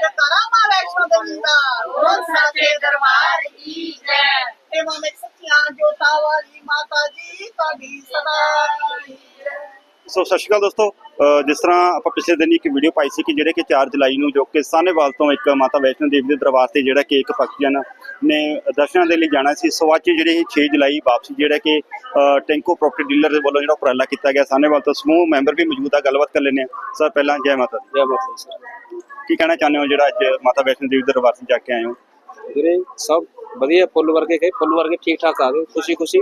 ਜਕਰਾ ਮਾ ਵੈਸ਼ਨੋ ਦੇਵੀ ਦਾ ਉਹ ਸੱਚੇ ਦਰਬਾਰ ਕੀ ਜੈ ਤੇ ਮੈਂ ਸੱਚੀਆਂ ਜੋਤਾਂ ਵਾਲੀ ਮਾਤਾ ਜੀ, ਤੁਹਾਡੀ ਸਦਾ ਜੈ ਸੋ ਸਤਿ ਸ਼੍ਰੀ ਅਕਾਲ ਦੋਸਤੋ ਜਿਸ ਤਰ੍ਹਾਂ ਆਪਾਂ ਪਿਛਲੇ ਦਿਨ ਇੱਕ ਵੀਡੀਓ ਪਾਈ ਸੀ ਕਿ ਜਿਹੜੇ ਕਿ 4 ਜੁਲਾਈ ਨੂੰ ਜੋ ਕਿ ਸਾਹਨੇਵਾਲ ਤੋਂ ਇੱਕ ਮਾਤਾ ਵੈਸ਼ਨੋ ਦੇਵੀ ਦੇ ਦਰਬਾਰ ਤੇ ਜਿਹੜਾ ਕਿ ਇੱਕ ਭਗਤਜਨ ਨੇ ਦਰਸ਼ਨਾਂ ਦੇ ਲਈ ਜਾਣਾ ਸੀ ਸੋ ਅੱਜ ਜਿਹੜੇ ਇਹ 6 ਜੁਲਾਈ ਵਾਪਸੀ ਜਿਹੜਾ ਕਿ ਟੈਂਕੋ ਪ੍ਰਾਪਰਟੀ ਡੀਲਰ ਦੇ ਵੱਲੋਂ ਜਿਹੜਾ ਉਪਰਾਲਾ ਕੀਤਾ ਗਿਆ ਸਾਹਨੇਵਾਲ ਤੋਂ ਸਮੂਹ ਮੈਂਬਰ ਵੀ ਮੌਜੂਦ ਆ ਗੱਲਬਾਤ ਕਰ ਲੈਂਦੇ ਆ ਸਰ ਪਹਿਲਾਂ ਜੈ ਮਾਤਾ ਜੈ ਮਾਤਾ ਸਰ। ਕੀ ਕਹਿਣਾ ਚਾਹੁੰਦੇ ਹੋ ਜਿਹੜਾ ਅੱਜ ਮਾਤਾ ਵੈਸ਼ਨੋ ਦੇਵੀ ਦੇ ਦਰਬਾਰ ਤੇ ਜਾ ਕੇ ਆਏ ਹੋ? ਵੀਰੇ ਸਭ ਵਧੀਆ ਫੁੱਲ ਵਰਗੇ ਗਏ ਫੁੱਲ ਵਰਗੇ ਠੀਕ ਠਾਕ ਆ ਗਏ ਖੁਸ਼ੀ ਖੁਸ਼ੀ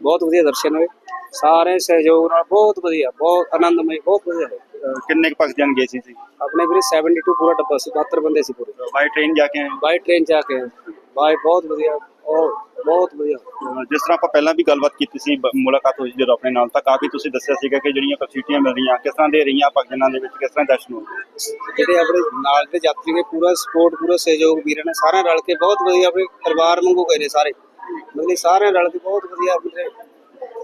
ਬਹੁਤ ਵਧੀਆ ਦਰਸ਼ਨ ਹੋਏ। ਸਾਰੇ ਸਹਿਯੋਗ ਨਾਲ ਬਹੁਤ ਵਧੀਆ ਬਹੁਤ ਆਨੰਦਮਈ ਬਹੁਤ ਵਧੀਆ। ਅਹ ਕਿੰਨੇ ਕੁ ਭਗਤਜਨ ਗਏ ਸੀ ਤੁਸੀਂ ਆਪਣੇ ਵੀਰੇ 72 ਪੂਰਾ ਡੱਬਾ ਸੀ 72 ਬੰਦੇ ਸੀ ਪੂਰੇ। ਬਾਈ ਟ੍ਰੇਨ ਜਾ ਕੇ ਆਏ ਹੋ? ਬਾਈ ਟ੍ਰੇਨ ਜਾ ਕੇ ਬਾਈ ਬਹੁਤ ਵਧੀਆ ਉਹ ਬਹੁਤ ਵਧੀਆ। ਅਹ ਜਿਸ ਤਰ੍ਹਾਂ ਆਪਾਂ ਪਹਿਲਾਂ ਵੀ ਗੱਲਬਾਤ ਕੀਤੀ ਸੀ ਬ- ਮੁਲਾਕਾਤ ਹੋਈ ਸੀ ਜਦੋਂ ਆਪਣੇ ਨਾਲ ਤਾਂ ਕਾਫੀ ਤੁਸੀਂ ਦੱਸਿਆ ਸੀਗਾ ਕਿ ਜਿਹੜੀਆਂ ਫੈਸਿਲਿਟੀਆਂ ਮਿਲ ਰਹੀਆਂ ਕਿਸ ਤਰ੍ਹਾਂ ਦੇ ਰਹੀਆਂ ਭਗਤਜਨਾਂ ਦੇ ਵਿੱਚ ਕਿਸ ਤਰ੍ਹਾਂ ਦਰਸ਼ਨ ਹੋਏ? ਜਿਹੜੇ ਆਪਣੇ ਨਾਲ ਦੇ ਯਾਤਰੀ ਨੇ ਪੂਰਾ ਸਪੋਰਟ ਪੂਰਾ ਸਹਿਯੋਗ ਵੀਰਾਂ ਨੇ ਸਾਰਿਆਂ ਰਲ ਕੇ ਬਹੁਤ ਵਧੀਆ ਆਪਣੇ ਪਰਿਵਾਰ ਵਾਂਗੂ ਗਏ ਨੇ ਸਾਰੇ। ਮਤਲਬ ਕਿ ਸਾਰਿਆਂ ਰਲ ਕੇ ਬਹੁਤ ਵਧੀਆ ਆਪਣੇ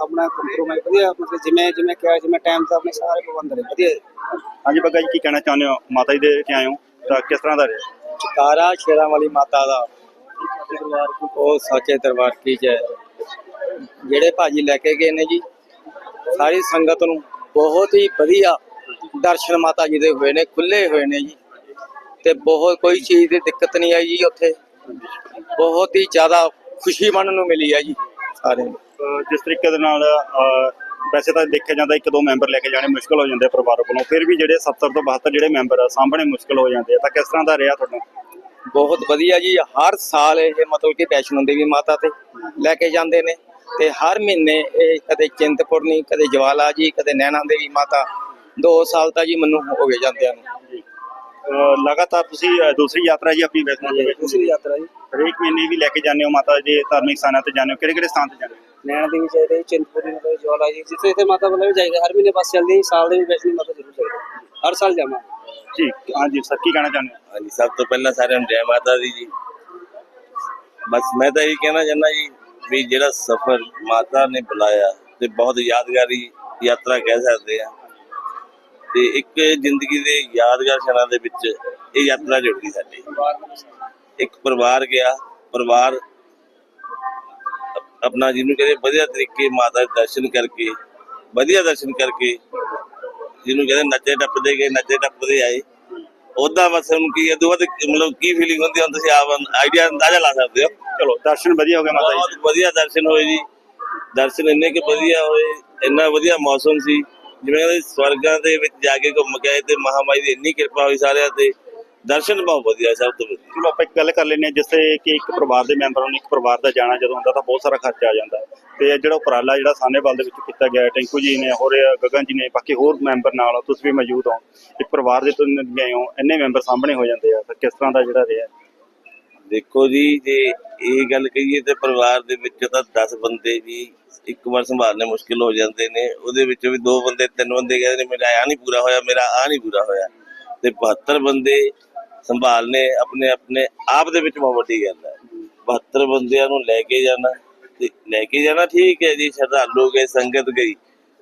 ਆਪਣਾ ਕੰਪਰੋਮਾਈਜ਼ ਵਧੀਆ ਮਤਲਬ ਜਿਵੇਂ ਜਿਵੇਂ ਕਿਹਾ ਜਿਵੇਂ ਟਾਈਮ ਤੇ ਆਪਣੇ ਸਾਰੇ ਪ੍ਰਬੰਧ ਨੇ ਵਧੀਆ। ਹਾਂਜੀ ਬੱਗਾ ਜੀ ਕੀ ਕਹਿਣਾ ਚਾਹੁੰਦੇ ਹੋ? ਮਾਤਾ ਜੀ ਦੇ ਕੇ ਆਏ ਹੋ ਤਾਂ ਕਿਸ ਤਰ੍ਹਾਂ ਦਾ ਰਿਹਾ? ਚਕਾਰਾ ਸ਼ੇਰਾਂ ਵਾਲੀ ਮਾਤਾ ਦਾ। ਉਹ ਸੱਚੇ ਦਰਬਾਰ ਕੀ ਜੈ। ਜਿਹੜੇ ਭਾਜੀ ਲੈ ਕੇ ਗਏ ਨੇ ਜੀ ਸਾਰੀ ਸੰਗਤ ਨੂੰ ਬਹੁਤ ਹੀ ਵਧੀਆ ਦਰਸ਼ਨ ਮਾਤਾ ਜੀ ਦੇ ਹੋਏ ਨੇ ਖੁੱਲੇ ਹੋਏ ਨੇ ਜੀ। ਤੇ ਬਹੁਤ ਕੋਈ ਚੀਜ਼ ਦੀ ਦਿੱਕਤ ਨਹੀਂ ਆਈ ਜੀ ਉੱਥੇ। ਬਹੁਤ ਹੀ ਜ਼ਿਆਦਾ ਖੁਸ਼ੀ ਮਨ ਨੂੰ ਮਿਲੀ ਹੈ ਜੀ ਸਾਰੇ ਜਿਸ ਤਰੀਕੇ ਦੇ ਨਾਲ ਵੈਸੇ ਤਾਂ ਦੇਖਿਆ ਜਾਂਦਾ ਇੱਕ ਦੋ ਮੈਂਬਰ ਲੈ ਕੇ ਜਾਣੇ ਮੁਸ਼ਕਲ ਹੋ ਜਾਂਦੇ ਪਰਿਵਾਰ ਵੱਲੋਂ ਫਿਰ ਵੀ ਜਿਹੜੇ 70 ਤੋਂ 72 ਜਿਹੜੇ ਮੈਂਬਰ ਆ ਸਾਹਮਣੇ ਮੁਸ਼ਕਲ ਹੋ ਜਾਂਦੇ ਆ ਤਾਂ ਕਿਸ ਤਰ੍ਹਾਂ ਦਾ ਰਿਹਾ ਤੁਹਾਡਾ? ਬਹੁਤ ਵਧੀਆ ਜੀ ਹਰ ਸਾਲ ਇਹ ਮਤਲਬ ਕਿ ਵੈਸ਼ਨੋ ਦੇਵੀ ਮਾਤਾ ਤੇ ਲੈ ਕੇ ਜਾਂਦੇ ਨੇ ਤੇ ਹਰ ਮਹੀਨੇ ਇਹ ਕਦੇ ਚਿੰਤਪੁਰਨੀ ਕਦੇ ਜਵਾਲਾ ਜੀ ਕਦੇ ਨੈਣਾ ਦੇਵੀ ਮਾਤਾ 2 ਸਾਲ ਤਾਂ ਜੀ ਮੈਨੂੰ ਹੋ ਗਏ ਜਾਂਦਿਆਂ ਨੂੰ। ਲਗਾਤਾਰ ਤੁਸੀਂ ਦੂਸਰੀ ਯਾਤਰਾ ਜੀ ਆਪਣੀ ਵੈਸ਼ਨੋ ਦੇਵੀ ਦੂਸਰੀ ਯਾਤਰਾ ਜੀ। ਹਰੇਕ ਮਹੀਨੇ ਵੀ ਲੈ ਕੇ ਜਾਂਦੇ ਹੋ ਮਾਤਾ ਜੀ ਧਾਰਮਿਕ ਸਥਾਨਾਂ ਤੇ ਜਾਂਦੇ ਹੋ? ਕਿਹੜੇ ਕਿਹੜੇ ਸਥਾਨ ਤੇ ਜਾਂਦੇ ਹੋ? ਨੈਣਾ ਦੇਵੀ ਚਾਹੀਦੇ ਚਿੰਤਪੁਰਨੀ ਦੇ ਜਵਾਲਾ ਜੀ ਜਿੱਥੇ ਜਿੱਥੇ ਮਾਤਾ ਵੀ ਜਾਈਦਾ ਹਰ ਮਹੀਨੇ ਬੱਸ ਚੱਲਦੀ ਹੈ, ਸਾਲ ਦੇ ਵੀ ਵੈਸ਼ਨੋ ਮਾਤਾ ਜ਼ਰੂਰ ਚਾਹੀਦਾ। ਹਰ ਸਾਲ ਜਾਵਾਂ ਜੀ ਹਾਂਜੀ ਸਰ ਕੀ ਕਹਿਣਾ ਚਾਹੁੰਦੇ ਹੋ? ਹਾਂਜੀ ਸਭ ਤੋਂ ਪਹਿਲਾਂ ਸਾਰਿਆਂ ਨੂੰ ਜੈ ਮਾਤਾ ਦੀ ਜੀ। ਬਸ ਮੈਂ ਤਾਂ ਇਹ ਕਹਿਣਾ ਚਾਹੁੰਦਾ ਜੀ ਵੀ ਜਿਹੜਾ ਸਫ਼ਰ ਮਾਤਾ ਨੇ ਬੁਲਾਇਆ ਤੇ ਬਹੁਤ ਯਾਦਗਾਰੀ ਯਾਤਰਾ ਕਹਿ ਸਕਦੇ ਆ। ਤੇ ਇੱਕ ਜ਼ਿੰਦਗੀ ਦੇ ਯਾਦਗਾਰ ਛਣਾਂ ਦੇ ਵਿੱਚ ਇਹ ਯਾਤਰਾ ਜੁੜ ਗਈ ਸਾਡੀ। ਇੱਕ ਪਰਿਵਾਰ ਗਿਆ ਪਰਿਵਾਰ ਆਪਣਾ ਜਿਹਨੂੰ ਕਹਿੰਦੇ ਵਧੀਆ ਤਰੀਕੇ ਮਾਤਾ ਦੇ ਦਰਸ਼ਨ ਕਰਕੇ ਵਧੀਆ ਦਰਸ਼ਨ ਕਰਕੇ ਜਿਹਨੂੰ ਕਹਿੰਦੇ ਨੱਚੇ ਟੱਪਦੇ ਗਏ ਨੱਚੇ ਟੱਪਦੇ ਆਏ। ਉਹਦਾ ਬਸ ਹੁਣ ਕੀ ਹੈ ਦੁਆ ਮਤਲਬ ਕੀ ਫੀਲਿੰਗ ਹੁੰਦੀ ਹੁਣ ਤੁਸੀਂ ਆਪ ਆਈਡੀਆ ਅੰਦਾਜ਼ਾ ਲਾ ਸਕਦੇ ਹੋ। ਚਲੋ ਦਰਸ਼ਨ ਵਧੀਆ ਹੋ ਗਏ ਮਾਤਾ ਜੀ ਬਹੁਤ ਵਧੀਆ ਦਰਸ਼ਨ ਹੋਏ ਜੀ। ਦਰਸ਼ਨ ਇੰਨੇ ਕਿ ਵਧੀਆ ਹੋਏ ਇੰਨਾ ਵਧੀਆ ਮੌਸਮ ਸੀ। ਜਿਵੇਂ ਕਹਿੰਦੇ ਸਵਰਗਾਂ ਦੇ ਵਿੱਚ ਜਾ ਕੇ ਘੁੰਮ ਕੇ ਆਏ ਤੇ ਮਹਾਮਾਈ ਦੀ ਇੰਨੀ ਕਿਰਪਾ ਹੋਈ ਸਾਰਿਆਂ ਤੇ ਦਰਸ਼ਨ ਬਹੁਤ ਵਧੀਆ ਸਭ ਤੋਂ ਵਧੀਆ। ਚਲੋ ਆਪਾਂ ਇੱਕ ਗੱਲ ਕਰ ਲੈਂਦੇ ਹਾਂ ਜਿਸ ਤੇ ਕਿ ਇੱਕ ਪਰਿਵਾਰ ਦੇ ਮੈਂਬਰਾਂ ਨੂੰ ਇੱਕ ਪਰਿਵਾਰ ਦਾ ਜਾਣਾ ਜਦੋਂ ਹੁੰਦਾ ਤਾਂ ਬਹੁਤ ਸਾਰਾ ਖਰਚਾ ਆ ਜਾਂਦਾ। ਹੈ। ਤੇ ਇਹ ਜਿਹੜਾ ਉਪਰਾਲਾ ਜਿਹੜਾ ਸਾਨੇਵਾਲ ਦੇ ਵਿੱਚ ਕੀਤਾ ਗਿਆ ਹੈ, ਟੈਂਕੂ ਜੀ ਨੇ ਹੋਰ ਗਗਨ ਜੀ ਨੇ ਬਾਕੀ ਹੋਰ ਮੈਂਬਰ ਨਾਲ ਤੁਸੀਂ ਵੀ ਮੌਜੂਦ ਹੋ। ਇੱਕ ਪਰਿਵਾਰ ਦੇ ਤੋਂ ਗਏ ਹੋ ਇੰਨੇ ਮੈਂਬਰ ਸਾਹਮਣੇ ਹੋ ਜਾਂਦੇ ਆ ਤਾਂ ਕਿਸ ਤਰ੍ਹਾਂ ਦਾ ਜਿਹੜਾ ਰਿਹਾ? ਦੇਖੋ ਜੀ, ਜੇ ਇਹ ਗੱਲ ਕਹੀਏ ਤੇ ਪਰਿਵਾਰ ਦੇ ਵਿੱਚ ਤਾਂ 10 ਬੰਦੇ ਜੀ ਇੱਕ ਵਾਰ ਸੰਭਾਲਣੇ ਮੁਸ਼ਕਿਲ ਹੋ ਜਾਂਦੇ ਨੇ। ਉਹਦੇ ਵਿੱਚ ਵੀ ਦੋ ਬੰਦੇ, ਤਿੰਨ ਬੰਦੇ ਕਹਿੰਦੇ ਨੇ, ਮੇਰਾ ਆ ਨਹੀਂ ਪੂਰਾ ਹੋਇਆ, ਮੇਰਾ ਆ ਨਹੀਂ ਪੂਰਾ ਹੋਇਆ। ਤੇ 72 ਬੰਦੇ ਸੰਭਾਲਨੇ ਆਪਣੇ ਆਪਣੇ ਆਪ ਦੇ ਵਿੱਚ ਬਹੁਤ ਵੱਡੀ ਗੱਲ ਹੈ। 72 ਬੰਦਿਆਂ ਨੂੰ ਲੈ ਕੇ ਜਾਣਾ ਤੇ ਲੈ ਕੇ ਜਾਣਾ ਠੀਕ ਹੈ ਜੀ, ਸ਼ਰਧਾਲੂ ਗਏ, ਸੰਗਤ ਗਈ।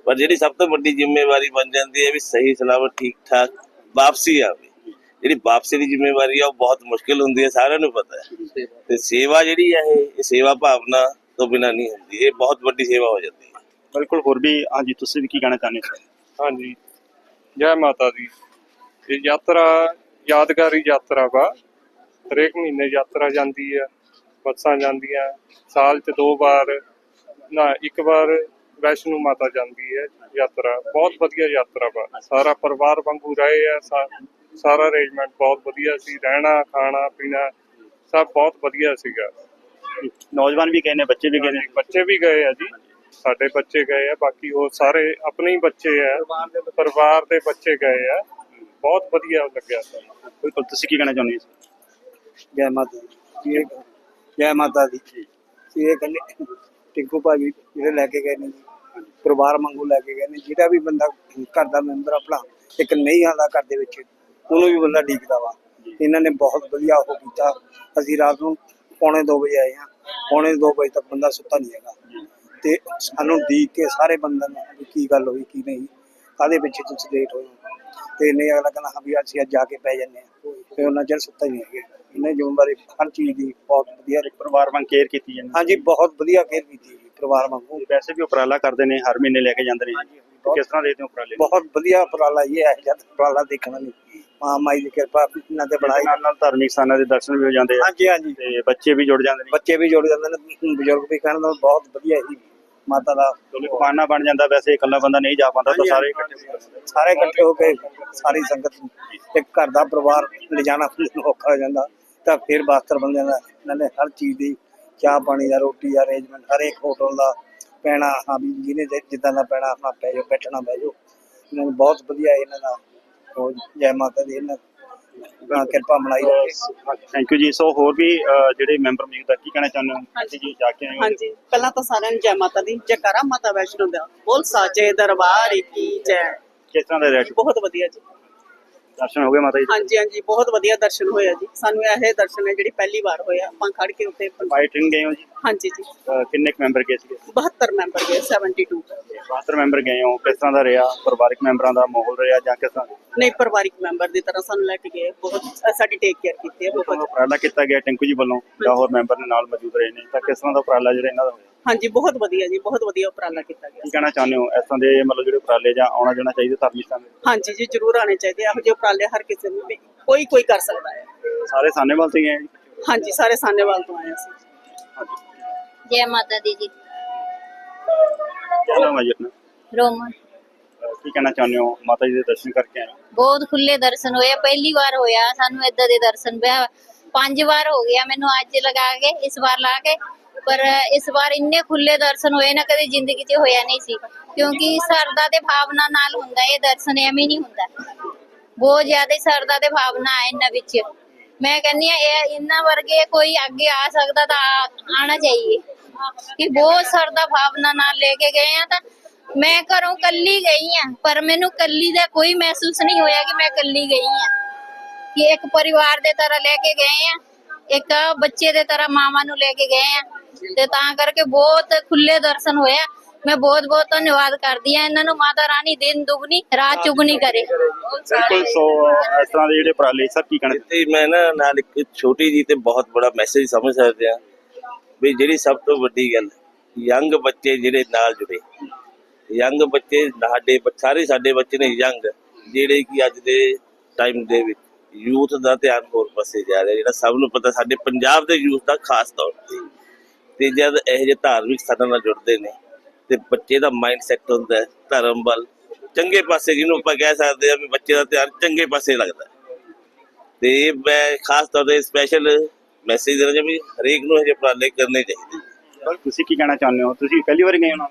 ਪਰ ਜਿਹੜੀ ਸਭ ਤੋਂ ਵੱਡੀ ਜ਼ਿੰਮੇਵਾਰੀ ਬਣ ਜਾਂਦੀ ਹੈ ਵੀ ਸਹੀ ਸਲਾਮਤ ਠੀਕ ਠਾਕ ਵਾਪਸੀ ਆਵੇ। ਜਿਹੜੀ ਵਾਪਸੀ ਦੀ ਜ਼ਿੰਮੇਵਾਰੀ ਆ ਉਹ ਬਹੁਤ ਮੁਸ਼ਕਿਲ ਹੁੰਦੀ ਹੈ ਸਾਰਿਆਂ ਨੂੰ ਪਤਾ ਹੈ। ਤੇ ਸੇਵਾ ਜਿਹੜੀ ਹੈ ਇਹ ਇਹ ਸੇਵਾ ਭਾਵਨਾ ਤੋਂ ਬਿਨਾਂ ਨਹੀਂ ਹੁੰਦੀ। ਇਹ ਬਹੁਤ ਵੱਡੀ ਸੇਵਾ ਹੋ ਜਾਂਦੀ ਹੈ। ਬਿਲਕੁਲ ਹੋਰ ਵੀ ਹਾਂਜੀ ਤੁਸੀਂ ਵੀ ਕੀ ਕਹਿਣਾ ਚਾਹੁੰਦੇ ਹੋ? ਹਾਂਜੀ। ਜੈ ਮਾਤਾ ਦੀ। ਇਹ ਯਾਤਰਾ ਯਾਦਗਾਰੀ ਯਾਤਰਾ ਵਾ। ਹਰੇਕ ਮਹੀਨੇ ਯਾਤਰਾ ਜਾਂਦੀ ਹੈ ਬੱਸਾਂ ਜਾਂਦੀਆਂ ਸਾਲ 'ਚ ਦੋ ਵਾਰ ਨਾ ਇੱਕ ਵਾਰ ਵੈਸ਼ਨੂ ਮਾਤਾ ਜਾਂਦੀ ਹੈ ਯਾਤਰਾ। ਬਹੁਤ ਵਧੀਆ ਯਾਤਰਾ ਵਾ। ਸਾਰਾ ਪਰਿਵਾਰ ਵਾਂਗੂ ਰਹੇ ਆ ਸਾਰਾ ਅਰੇਂਜਮੈਂਟ ਬਹੁਤ ਵਧੀਆ ਸੀ ਰਹਿਣਾ ਖਾਣਾ ਪੀਣਾ ਸਭ ਬਹੁਤ ਵਧੀਆ ਸੀਗਾ। ਨੌਜਵਾਨ ਵੀ ਗਏ ਨੇ ਬੱਚੇ ਵੀ ਗਏ ਨੇ? ਬੱਚੇ ਵੀ ਗਏ ਆ ਜੀ। ਸਾਡੇ ਬੱਚੇ ਗਏ ਆ ਬਾਕੀ ਉਹ ਸਾਰੇ ਆਪਣੇ ਹੀ ਬੱਚੇ ਆ। ਪਰਿਵਾਰ ਦੇ ਬੱਚੇ ਗਏ ਆ। ਬਹੁਤ ਵਧੀਆ ਲੱਗਿਆ ਸਾਨੂੰ ਬਿਲਕੁਲ ਤੁਸੀਂ ਕੀ ਕਹਿਣਾ ਚਾਹੁੰਦੇ ਹੋ? ਜੈ ਮਾਤਾ ਦੀ। ਜੈ ਮਾਤਾ ਦੀ। ਇਹ ਕਹਿੰਦੇ ਟਿੰਕੂ ਭਾਜੀ ਜਿਹੜੇ ਲੈ ਕੇ ਗਏ ਨੇ ਜੀ ਪਰਿਵਾਰ ਵਾਂਗੂ ਲੈ ਕੇ ਗਏ ਨੇ। ਜਿਹੜਾ ਵੀ ਬੰਦਾ ਘਰ ਦਾ ਮੈਂਬਰ ਆਪਣਾ ਇੱਕ ਨਹੀਂ ਆਉਂਦਾ ਘਰ ਦੇ ਵਿੱਚ। ਉਹਨੂੰ ਵੀ ਬੰਦਾ ਡੀਕਦਾ ਵਾ। ਇਹਨਾਂ ਨੇ ਬਹੁਤ ਵਧੀਆ ਉਹ ਕੀਤਾ। ਅਸੀਂ ਰਾਤ ਨੂੰ ਪੌਣੇ 2 ਵਜੇ ਆਏ ਹਾਂ। ਪੌਣੇ 2 ਵਜੇ ਤੱਕ ਬੰਦਾ ਸੁੱਤਾ ਨਹੀਂ ਹੈਗਾ। ਤੇ ਸਾਨੂੰ ਡੀਕ ਕੇ ਸਾਰੇ ਬੰਦਿਆਂ ਨੂੰ ਕੀ ਗੱਲ ਹੋਈ ਕੀ ਨਹੀਂ। ਕਾਹਦੇ ਪਿੱਛੇ ਤੁਸੀਂ ਲੇਟ ਹੋਏ? ਤੇ ਨਹੀਂ ਅਗਲਾ ਕਹਿੰਦਾ ਹਾਂ ਵੀ ਅਸੀਂ ਅੱਜ ਜਾ ਕੇ ਪੈ ਜੰਨੇ ਆ ਤੇ ਉਹਨਾਂ ਚਿਰ ਸੁੱਤਾ ਹੀ ਨਹੀਂ ਹੈਗੇ। ਇਹਨੇ ਜ਼ਿੰਮੇਵਾਰੀ ਹਰ ਚੀਜ਼ ਦੀ ਬਹੁਤ ਵਧੀਆ ਪਰਿਵਾਰ ਵਾਂਗ ਕੇਅਰ ਕੀਤੀ ਜਾਂਦੀ ਹਾਂਜੀ ਬਹੁਤ ਵਧੀਆ ਕੇਅਰ ਕੀਤੀ ਜੀ ਪਰਿਵਾਰ ਵਾਂਗੂ। ਵੈਸੇ ਵੀ ਉਪਰਾਲਾ ਕਰਦੇ ਨੇ ਹਰ ਮਹੀਨੇ ਲੈ ਕੇ ਜਾਂਦੇ ਨੇ। ਕਿਸ ਤਰ੍ਹਾਂ ਹੋ ਉਪਰਾਲੇ? ਬਹੁਤ ਵਧੀਆ ਉਪਰਾਲਾ ਇਹ ਹੈ ਜਦ ਉਪਰਾਲਾ ਦੇਖਣਾ ਨਹੀਂ। ਮਾਂ ਮਾਈ ਦੀ ਕਿਰਪਾ ਇਹਨਾਂ ਤੇ ਬਣਾਈ। ਨਾਲ ਨਾਲ ਧਾਰਮਿਕ ਸਥਾਨਾਂ ਦੇ ਦਰਸ਼ਨ ਵੀ ਹੋ ਜਾਂਦੇ ਆ। ਹਾਂਜੀ ਹਾਂਜੀ। ਤੇ ਬੱਚੇ ਵੀ ਜੁੜ ਜਾਂਦੇ ਨੇ। ਬੱਚੇ ਵੀ ਜੁੜ ਜਾਂਦੇ ਨੇ ਬਜ਼ੁਰਗ ਵੀ ਕਹਿਣ ਦਾ ਬਹੁਤ ਵਧੀਆ ਹੀ ਮਾਤਾ ਦਾ ਬਹਾਨਾ ਬਣ ਜਾਂਦਾ ਵੈਸੇ ਇਕੱਲਾ ਬੰਦਾ ਨਹੀਂ ਜਾ ਪਾਉਂਦਾ ਤਾਂ ਸਾਰੇ ਇਕੱਠੇ। ਸਾਰੇ ਇਕੱਠੇ ਹੋ ਕੇ ਸਾਰੀ ਸੰਗਤ ਇੱਕ ਘਰ ਦਾ ਪਰਿਵਾਰ ਲਿਜਾਣਾ ਔਖਾ ਹੋ ਜਾਂਦਾ ਤਾਂ ਫਿਰ ਬਾਸਤਰ ਬੰਦਿਆਂ ਦਾ ਇਹਨਾਂ ਨੇ ਹਰ ਚੀਜ਼ ਦੀ ਚਾਹ ਪਾਣੀ ਦਾ ਰੋਟੀ ਦਾ ਅਰੇਂਜਮੈਂਟ ਹਰ ਇੱਕ ਹੋਟਲ ਦਾ ਪੈਣਾ ਹਾਂ ਵੀ ਜਿਹਨੇ ਜਿੱਦਾਂ ਦਾ ਪੈਣਾ ਆਪਣਾ ਪੈ ਜਾਓ ਬੈਠਣਾ ਬਹਿ ਜਾਓ। ਇਹਨਾਂ ਨੂੰ ਬਹੁਤ ਵਧੀਆ ਇਹਨਾਂ ਦਾ ਉਹ ਜੈ ਮਾਤਾ ਦੀ ਇਹਨਾਂ ਦਾ। ਕਿਰਪਾ ਬਣਾਈ ਰੱਖੇ। ਥੈਂਕ ਯੂ ਜੀ। ਸੋ ਹੋਰ ਵੀ ਅਹ, ਜਿਹੜੇ ਮੈਂਬਰ ਮੀਟ ਦਾ ਕੀ ਕਹਿਣਾ ਚਾਹੁੰਦੇ ਹੋ? ਹਾਂਜੀ। ਜੀ ਜਾ ਕੇ ਆਏ ਹੋ? ਹਾਂਜੀ। ਪਹਿਲਾਂ ਤਾਂ ਸਾਰਿਆਂ ਨੂੰ ਜੈ ਮਾਤਾ ਦੀ ਜੈਕਾਰਾ ਮਾਤਾ ਵੈਸ਼ਨੋ ਦਾ। ਬੋਲ ਸਾਚੇ ਦਰਬਾਰ ਕੀ ਜੈ। ਕਿਸ ਤਰ੍ਹਾਂ ਦਾ ਰੈਟ ਬਹੁਤ ਵਧੀਆ ਜੀ। ਦਰਸ਼ਨ ਹੋ ਗਏ ਮਾਤਾ ਜੀ ਦੇ? ਹਾਂਜੀ ਹਾਂਜੀ ਬਹੁਤ ਵਧੀਆ ਦਰਸ਼ਨ ਹੋਇਆ ਜੀ। ਸਾਨੂੰ ਇਹ ਦਰਸ਼ਨ ਹੈ ਜਿਹੜੀ ਪਹਿਲੀ ਵਾਰ ਹੋਇਆ। ਆਪਾਂ ਖੜ ਕੇ ਉੱਤੇ ਬਾਈ ਟ੍ਰੇਨ ਗਏ ਹੋ ਜੀ? ਹਾਂਜੀ ਜੀ। ਅਹ, ਕਿੰਨੇ ਕੁ ਮੈਂਬਰ ਗਏ ਸੀਗੇ? 72 ਮੈਂਬਰ ਗਏ 72 72 ਮੈਂਬਰ ਗਏ ਹੋ। ਕਿਸ ਤਰ੍ਹਾਂ ਦਾ ਰਿਹਾ? ਪਰਿਵਾਰਕ ਮੈਂਬਰਾਂ ਦਾ ਮਾਹੌਲ ਰਿਹਾ ਜਾਂ ਕਿਸ ਤਰ੍ਹਾਂ? ਨਹੀਂ ਪਰਿਵਾਰਿਕ ਮੈਂਬਰ ਦੀ ਤਰ੍ਹਾਂ ਸਾਨੂੰ ਲੈ ਕੇ ਗਏ। ਬਹੁਤ ਅ, ਸਾਡੀ ਟੇਕ ਕੇਅਰ ਕੀਤੀ ਹੈ ਬਹੁਤ। ਉਪਰਾਲਾ ਕੀਤਾ ਗਿਆ ਟਿੰਕੂ ਜੀ ਵੱਲੋਂ ਜਾਂ ਹੋਰ ਮੈਂਬਰ ਨੇ ਨਾਲ ਮੌਜੂਦ ਰਹੇ ਨੇ। ਤਾਂ ਕਿਸ ਤਰ੍ਹਾਂ ਦਾ ਉਪਰਾਲਾ ਜਿਹੜਾ ਇਹਨਾਂ ਦਾ ਹੋਇਆ? ਹਾਂਜੀ ਬਹੁਤ ਵਧੀਆ ਜੀ ਬਹੁਤ ਵਧੀਆ ਉਪਰਾਲਾ ਕੀਤਾ ਗਿਆ ਕੀ ਕਹਿਣਾ ਚਾਹੁੰਦੇ ਹੋ? ਇਸ ਤਰ੍ਹਾਂ ਦੇ ਮਤਲਬ ਜਿਹੜੇ ਉਪਰਾਲੇ ਜਾਂ ਆਉਣਾ ਜਾਣਾ ਚਾਹੀਦਾ ਧਾਰਮਿਕ ਸਥਾਨ ਤੇ? ਹਾਂਜੀ ਜੀ ਜ਼ਰੂਰ ਆਣੇ ਚਾਹੀਦੇ ਆ। ਇਹੋ ਜਿਹੇ ਉਪਰਾਲੇ ਹਰ ਕਿਸੇ ਨੂੰ ਵੀ ਕੋਈ ਕੋਈ ਕਰ ਸਕਦਾ ਹੈ। ਸਾਰੇ ਸਾਹਨੇਵਾਲ ਤੋਂ ਹੀ ਹੈ ਜੀ? ਹਾਂਜੀ ਸਾਰੇ ਸਾਨੇਵਾਲ ਤੋਂ ਆਏ ਅਸੀਂ। ਜੈ ਮਾਤਾ ਦੀ ਜੀ। ਕੀ ਨਾਮ ਹੈ ਜੀ ਆਪਣਾ? ਰੋਮਨ। ਅਹ, ਕੀ ਕਹਿਣਾ ਚਾਹੁੰਦੇ ਹੋ? ਮਾਤਾ ਜੀ ਦੇ ਦਰਸ਼ਨ ਕਰਕੇ ਆਏ ਹੋ? ਬਹੁਤ ਖੁੱਲੇ ਦਰਸ਼ਨ ਹੋਏ ਪਹਿਲੀ ਵਾਰ ਹੋਇਆ ਸਾਨੂੰ ਇਦਾਂ ਦੇ ਦਰਸ਼ਨ ਪਿਆ। ਪੰਜ ਵਾਰ ਹੋ ਗਿਆ ਮੈਨੂੰ ਅੱਜ ਲਗਾ ਕੇ ਇਸ ਵਾਰ ਲਾ ਕੇ। ਪਰ ਇਸ ਵਾਰ ਇੰਨੇ ਖੁੱਲੇ ਦਰਸ਼ਨ ਹੋਏ ਨਾ ਕਦੇ ਜ਼ਿੰਦਗੀ 'ਚ ਹੋਇਆ ਨਹੀਂ ਸੀ। ਕਿਉਂਕਿ ਸਰਦਾ ਦੇ ਭਾਵਨਾ ਨਾਲ ਹੁੰਦਾ, ਇਹ ਦਰਸ਼ਨ ਐਵੇਂ ਨਹੀਂ ਹੁੰਦਾ। ਬਹੁਤ ਜ਼ਿਆਦਾ ਸਰਦਾ ਤੇ ਭਾਵਨਾ ਹੈ ਇਹਨਾਂ ਵਿੱਚ। ਮੈਂ ਕਹਿੰਦੀ ਆ ਇਹ ਇਹਨਾਂ ਵਰਗੇ ਕੋਈ ਅੱਗੇ ਆ ਸਕਦਾ ਤਾਂ ਆਣਾ ਚਾਹੀਏ। ਕਿ ਬਹੁਤ ਸਰਦਾ ਭਾਵਨਾ ਨਾਲ ਲੈ ਕੇ ਗਏ ਆ ਤਾਂ ਮੈਂ ਘਰੋਂ ਕੱਲੀ ਗਈ ਆ, ਪਰ ਮੈਨੂੰ ਕੱਲੀ ਦਾ ਕੋਈ ਮਹਿਸੂਸ ਨਹੀਂ ਹੋਇਆ ਕਿ ਮੈਂ ਕੱਲੀ ਗਈ ਆ। ਕਿ ਇੱਕ ਪਰਿਵਾਰ ਦੇ ਤਰ੍ਹਾਂ ਲੈ ਕੇ ਗਏ ਆ, ਇੱਕ ਬੱਚੇ ਦੇ ਤਰ੍ਹਾਂ ਮਾਵਾਂ ਨੂੰ ਲੈ ਕੇ ਗਏ ਆ। ਤੇ ਤਾਂ ਕਰਕੇ ਬਹੁਤ ਖੁੱਲੇ ਦਰਸ਼ਨ ਹੋਇਆ ਮੈਂ ਬਹੁਤ ਬਹੁਤ ਧੰਨਵਾਦ ਕਰਦੀ ਆ ਇਹਨਾਂ ਨੂੰ। ਮਾਤਾ ਰਾਣੀ ਦਿਨ ਦੁਗਣੀ ਰਾਤ ਚੁਗਣੀ ਕਰੇ। ਬਿਲਕੁਲ ਸੋ ਇਸ ਤਰ੍ਹਾਂ ਦੇ ਜਿਹੜੇ ਉਪਰਾਲੇ ਸਰ ਕੀ ਕਹਿਣਾ? ਇੱਥੇ ਮੈਂ ਨਾ ਨਾਲ ਇੱਕ ਛੋਟੀ ਜੀ ਤੇ ਬਹੁਤ ਬੜਾ ਮੈਸੇਜ ਸਮਝ ਸਕਦੇ ਆ ਵੀ ਜਿਹੜੀ ਸਭ ਤੋਂ ਵੱਡੀ ਗੱਲ ਯੰਗ ਬੱਚੇ ਜਿਹੜੇ ਨਾਲ ਜੁੜੇ। ਯੰਗ ਬੱਚੇ ਸਾਡੇ ਸਾਰੇ ਸਾਡੇ ਬੱਚੇ ਨੇ ਯੰਗ ਜਿਹੜੇ ਕਿ ਅੱਜ ਦੇ ਟਾਈਮ ਦੇ ਵਿੱਚ ਯੂਥ ਦਾ ਧਿਆਨ ਹੋਰ ਪਾਸੇ ਜਾ ਰਿਹਾ ਜਿਹੜਾ ਸਭ ਨੂੰ ਪਤਾ ਸਾਡੇ ਪੰਜਾਬ ਦੇ ਯੂਥ ਦਾ ਖਾਸ ਤੌਰ ਤੇ। ਤੇ ਜਦ ਇਹ ਜਿਹੇ ਧਾਰਮਿਕ ਸਥਾਨਾਂ ਨਾਲ ਜੁੜਦੇ ਨੇ ਤੇ ਬੱਚੇ ਦਾ ਮਾਈਂਡ ਸੈਟ ਹੁੰਦਾ ਧਰਮ ਵੱਲ। ਚੰਗੇ ਪਾਸੇ ਜਿਹਨੂੰ ਆਪਾਂ ਕਹਿ ਸਕਦੇ ਆ ਵੀ ਬੱਚੇ ਦਾ ਧਿਆਨ ਚੰਗੇ ਪਾਸੇ ਲੱਗਦਾ। ਤੇ ਮੈਂ ਖਾਸ ਤੌਰ ਤੇ ਸਪੈਸ਼ਲ ਮੈਸੇਜ ਦੇਣਾ ਚਾਹੁੰਦਾ ਵੀ ਹਰੇਕ ਨੂੰ ਇਹ ਜਿਹੇ ਉਪਰਾਲੇ ਕਰਨੇ ਚਾਹੀਦੇ ਤੁਸੀਂ ਕੀ ਕਹਿਣਾ ਚਾਹੁੰਦੇ ਹੋ? ਤੁਸੀਂ ਪਹਿਲੀ ਵਾਰ ਗਏ ਹੋ ਨਾ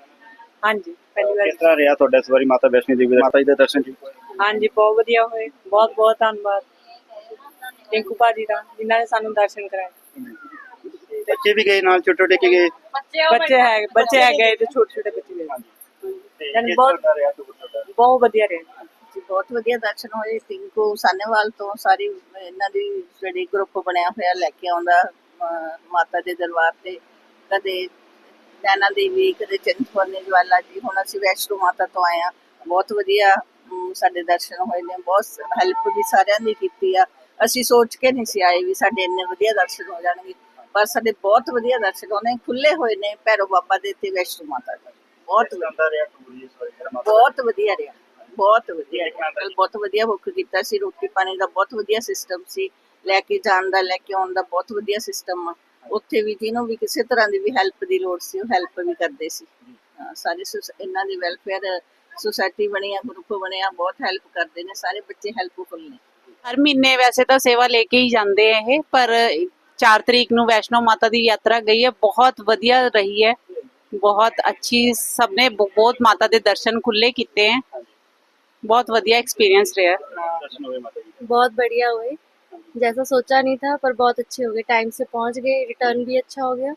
ਹਾਂਜੀ ਪਹਿਲੀ ਵਾਰ। ਕਿਸ ਤਰ੍ਹਾਂ ਰਿਹਾ ਤੁਹਾਡਾ ਇਸ ਵਾਰੀ ਮਾਤਾ ਵੈਸ਼ਨੋ ਦੇਵੀ ਦਾ? ਮਾਤਾ ਜੀ ਦੇ ਦਰਸ਼ਨ ਜੀ ਹਾਂਜੀ ਬਹੁਤ ਵਧੀਆ ਹੋਏ। ਬਹੁਤ ਬਹੁਤ ਧੰਨਵਾਦ। ਟਿੰਕੂ ਭਾਜੀ ਦਾ ਜਿਨ੍ਹਾਂ ਨੇ ਸਾਨੂੰ ਦਰਸ਼ਨ ਕਰਾਏ। ਬੱਚੇ ਵੀ ਗਏ ਨਾਲ ਛੋਟੇ ਛੋਟੇ ਕੇ ਗਏ? ਬੱਚੇ ਹੈ ਬੱਚੇ ਹੈ ਗਏ ਤੇ ਛੋਟੇ ਛੋਟੇ ਬੱਚੇ ਗਏ ਬਹੁਤ- ਬਹੁਤ ਵਧੀਆ ਰਿਹਾ। ਜੀ ਬਹੁਤ ਵਧੀਆ ਦਰਸ਼ਨ ਹੋਏ। ਟਿੰਕੂ ਸਾਨੇਵਾਲ ਤੋਂ ਸਾਰੀ ਇਹਨਾਂ ਦੀ ਜਿਹੜੀ ਗਰੁੱਪ ਬਣਿਆ ਹੋਇਆ ਲੈ ਕੇ ਆਉਂਦਾ ਮਾਤਾ ਦੇ ਦਰਬਾਰ ਤੇ। ਕਦੇ ਨੈਣਾ ਦੇਵੀ ਕਦੇ ਚਿੰਤਪੁਰਨੀ ਜਵਾਲਾ ਜੀ। ਹੁਣ ਅਸੀਂ ਵੈਸ਼ਨੋ ਮਾਤਾ ਤੋਂ ਆਏ ਆ ਬਹੁਤ ਵਧੀਆ ਸਾਡੇ ਦਰਸ਼ਨ ਹੋਏ ਨੇ। ਬਹੁਤ ਹੈਲਪ ਵੀ ਸਾਰਿਆਂ ਦੀ ਕੀਤੀ ਆ। ਅਸੀਂ ਸੋਚ ਕੇ ਨਹੀਂ ਸੀ ਆਏ ਵੀ ਸਾਡੇ ਇੰਨੇ ਵਧੀਆ ਦਰਸ਼ਨ ਹੋ ਜਾਣਗੇ। ਪਰ ਸਾਡੇ ਬਹੁਤ ਵਧੀਆ ਦਰਸ਼ਨ ਹੋਣੇ ਖੁੱਲੇ ਹੋਏ ਨੇ ਭੈਰੋ ਬਾਬਾ ਦੇ ਤੇ ਵੈਸ਼ਨੋ ਮਾਤਾ ਦੇ। ਬਹੁਤ ਰਿਹਾ ਬਹੁਤ ਵਧੀਆ ਰਿਹਾ ਬਹੁਤ ਵਧੀਆ ਰਿਹਾ। ਕੱਲ ਬਹੁਤ ਵਧੀਆ ਬੁੱਕ ਕੀਤਾ ਸੀ ਰੋਟੀ ਪਾਣੀ ਦਾ ਬਹੁਤ ਵਧੀਆ ਸਿਸਟਮ ਸੀ ਲੈ ਕੇ ਜਾਣ ਦਾ ਲੈ ਕੇ ਆਉਣ ਦਾ ਬਹੁਤ ਵਧੀਆ ਸਿਸਟਮ ਆ। ਉੱਥੇ ਵੀ ਜਿਹਨੂੰ ਵੀ ਕਿਸੇ ਤਰ੍ਹਾਂ ਦੀ ਵੀ ਹੈਲਪ ਦੀ ਲੋੜ ਸੀ ਉਹ ਹੈਲਪ ਵੀ ਕਰਦੇ ਸੀ। ਸਾਰੇ ਸੁਸ- ਇਹਨਾਂ ਦੀ ਵੈਲਫੇਅਰ ਸੁਸਾਇਟੀ ਬਣੀ ਆ ਗਰੁੱਪ ਬਣਿਆ ਬਹੁਤ ਹੈਲਪ ਕਰਦੇ ਨੇ ਸਾਰੇ ਬੱਚੇ ਹੈਲਪਫੁਲ ਨੇ। ਹਰ ਮਹੀਨੇ ਵੈਸੇ ਤਾਂ ਸੇਵਾ ਲੈ ਕੇ ਹੀ ਜਾਂਦੇ ਆ ਇਹ ਪਰ 4 ਤਰੀਕ ਨੂੰ ਵੈਸ਼ਨੋ ਮਾਤਾ ਦੀ ਯਾਤਰਾ ਗਈ ਹੈ ਬਹੁਤ ਵਧੀਆ ਰਹੀ ਹੈ ਬਹੁਤ ਅੱਛੀ ਸਭ ਨੇ ਬ- ਬਹੁਤ ਮਾਤਾ ਦੇ ਦਰਸ਼ਨ ਖੁੱਲੇ ਕੀਤੇ ਹੈ ਬਹੁਤ ਵਧੀਆ ਐਕਸਪੀਰੀਅੰਸ ਰਿਹਾ ਦਰਸ਼ਨ ਹੋਏ ਮਾਤਾ ਜੀ ਦੇ। बहुत बढ़िया हुए जैसा सोचा नहीं था पर बहुत अच्छे हो गए टाइम से पहुंच गए रिटर्न भी अच्छा हो गया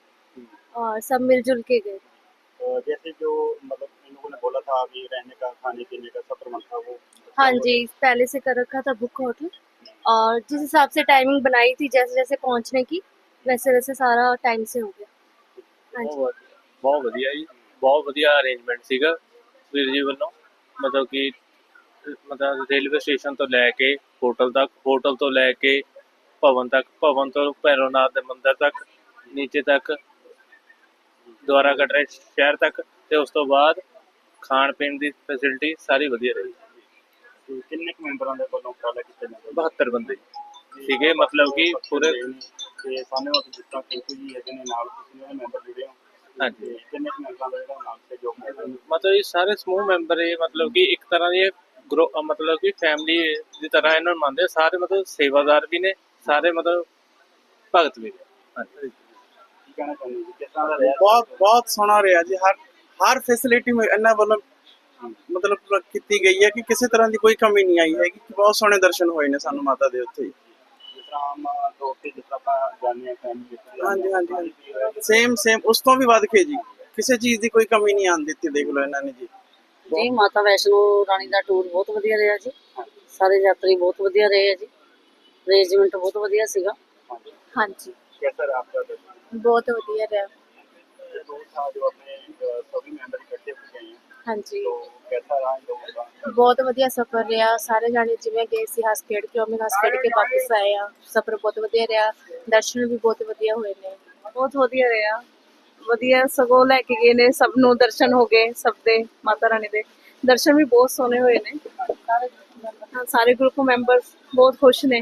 और सब मिलजुल के गए अ, जैसे जो मतलब इन लोगों ने बोला था अभी रहने का खाने पीने का सब प्रबंध था वो हाँ जी पहले से कर रखा था बुक होटल और जिस हिसाब से टाइमिंग बनाई थी जैसे जैसे पहुंचने की वैसे वैसे सारा टाइम से हो गया हाँ जी ਬਹੁਤ ਬਹੁਤ ਵਧੀਆ ਜੀ ਬਹੁਤ ਵਧੀਆ ਅਰੇਂਜਮੈਂਟ ਸੀਗਾ ਵੀਰ ਜੀ ਵੱਲੋਂ ਮਤਲਬ ਕਿ ਮਤਲਬ ਰੇਲਵੇ ਸਟੇਸ਼ਨ ਤੋਂ ਲੈ ਕੇ ਹੋਟਲ ਤੱਕ ਹੋਟਲ ਤੋਂ ਲੈ ਕੇ ਭਵਨ ਤੱਕ ਭਵਨ ਤੋਂ ਭੈਰੋਨਾਥ ਦੇ ਮੰਦਿਰ ਤੱਕ ਨੀਚੇ ਤੱਕ ਦੁਆਰਾ ਕਟਰੇ ਸ਼ਹਿਰ ਤੱਕ ਤੇ ਉਸ ਤੋਂ ਬਾਅਦ ਖਾਣ ਪੀਣ ਦੀ ਫੈਸਿਲਿਟੀ ਸਾਰੀ ਵਧੀਆ ਰਹੀ ਤੇ ਕਿੰਨੇ ਕੁ ਮੈਂਬਰਾਂ ਦੇ ਵੱਲੋਂ ਉਪਰਾਲਾ ਕੀਤਾ ਜਾਂਦਾ 72 ਬੰਦੇ ਸੀਗੇ ਮਤਲਬ ਕਿ ਪੂਰੇ ਤੇ ਸਾਹਮਣੇ ਵਾਲੇ ਤਰ੍ਹਾਂ ਕਿੰਕੂ ਜੀ ਹੈਗੇ ਨੇ ਨਾਲ ਤੁਸੀਂ ਉਹਦੇ ਮੈਂਬਰ ਜੁੜੇ ਹੋ ਹਾਂਜੀ। ਤੇ ਕਿੰਨੇ ਕੁ ਮੈਂਬਰਾਂ ਦਾ ਜਿਹੜਾ ਨਾਲ ਸਹਿਯੋਗ ਮਿਲਦਾ ਮਤਲਬ ਇਹ ਸਾਰੇ ਸਮੂਹ ਮੈਂਬਰ ਇਹ ਮਤਲਬ ਕਿ ਇੱਕ ਤਰ੍ਹਾਂ ਦੀ ਗਰੋ ਮਤਲਬ ਕਿ ਫੈਮਿਲੀ ਦੀ ਤਰ੍ਹਾਂ ਇਹਨਾਂ ਨੂੰ ਮੰਨਦੇ ਆ। ਸਾਰੇ ਮਤਲਬ ਸੇਵਾਦਾਰ ਵੀ ਨੇ ਸਾਰੇ ਮਤਲਬ ਭਗਤ ਵੀ ਨੇ। ਹਾਂਜੀ। ਕੀ ਕਹਿਣਾ ਚਾਹੁੰਦੇ ਜੀ? ਕਿਸ ਤਰ੍ਹਾਂ ਦਾ ਰਿਹਾ? ਬਹੁਤ ਬਹੁਤ ਸੋਹਣਾ ਰਿਹਾ ਜੀ। ਹਰ ਹਰ ਫੈਸਿਲਿਟੀ ਇਹਨਾਂ ਵੱਲੋਂ ਮਤਲਬ ਕੀਤੀ ਗਈ ਹੈ ਕਿ ਕਿਸੇ ਤਰ੍ਹਾਂ ਦੀ ਕੋਈ ਕਮੀ ਨਹੀਂ ਆਈ ਹੈਗੀ ਬਹੁਤ ਸੋਹਣੇ ਦਰਸ਼ਨ ਹੋਏ ਨੇ ਸਾਨੂੰ ਮਾਤਾ ਦੇ ਉੱਥੇ ਹਾਂਜੀ ਸੇਮ ਸੇਮ ਉਸ ਤੋਂ ਵੀ ਵੱਧ ਕੇ ਜੀ। ਕਿਸੇ ਚੀਜ਼ ਦੀ ਕੋਈ ਕਮੀ ਨਹੀਂ ਆਣ ਦਿੱਤੀ ਦੇਖ ਲਓ ਇਹਨਾਂ ਨੇ ਜੀ। ਜੀ ਮਾਤਾ ਵੈਸ਼ਨੋ ਰਾਣੀ ਦਾ ਟੂਰ ਬਹੁਤ ਵਧੀਆ ਰਿਹਾ ਜੀ। ਸਾਰੇ ਯਾਤਰੀ ਬਹੁਤ ਵਧੀਆ ਰਹੇ ਆ ਜੀ। ਅਰੇਂਜਮੈਂਟ ਬਹੁਤ ਵਧੀਆ ਸੀਗਾ। ਹਾਂਜੀ। ਕਿਹੜਾ ਆਪਕਾ ਬਹੁਤ ਵਧੀਆ ਰਿਹਾ। ਹਾਂਜੀ तो कैसा रहा इन लोगों का ਬਹੁਤ ਵਧੀਆ ਸਫ਼ਰ ਰਿਹਾ ਸਾਰੇ ਜਾਣੇ ਜਿਵੇਂ ਗਏ ਸੀ ਹੱਸ ਖੇਡ ਕੇ ਉਵੇਂ ਹੱਸ ਖੇਡ ਕੇ ਵਾਪਸ ਆਏ ਆ ਸਫ਼ਰ ਬਹੁਤ ਵਧੀਆ ਰਿਹਾ ਦਰਸ਼ਨ ਵੀ ਬਹੁਤ ਵਧੀਆ ਹੋਏ ਨੇ ਬਹੁਤ ਵਧੀਆ ਰਿਹਾ ਵਧੀਆ ਸਗੋਂ ਲੈ ਕੇ ਗਏ ਨੇ ਸਭ ਨੂੰ ਦਰਸ਼ਨ ਹੋ ਗਏ ਸਭ ਦੇ ਮਾਤਾ ਰਾਣੀ ਦੇ ਦਰਸ਼ਨ ਵੀ ਬਹੁਤ ਸੋਹਣੇ ਹੋਏ ਨੇ ਹਾਂ, ਸਾਰੇ ਗਰੁੱਪ ਮੈਂਬਰਸ ਬਹੁਤ ਖੁਸ਼ ਨੇ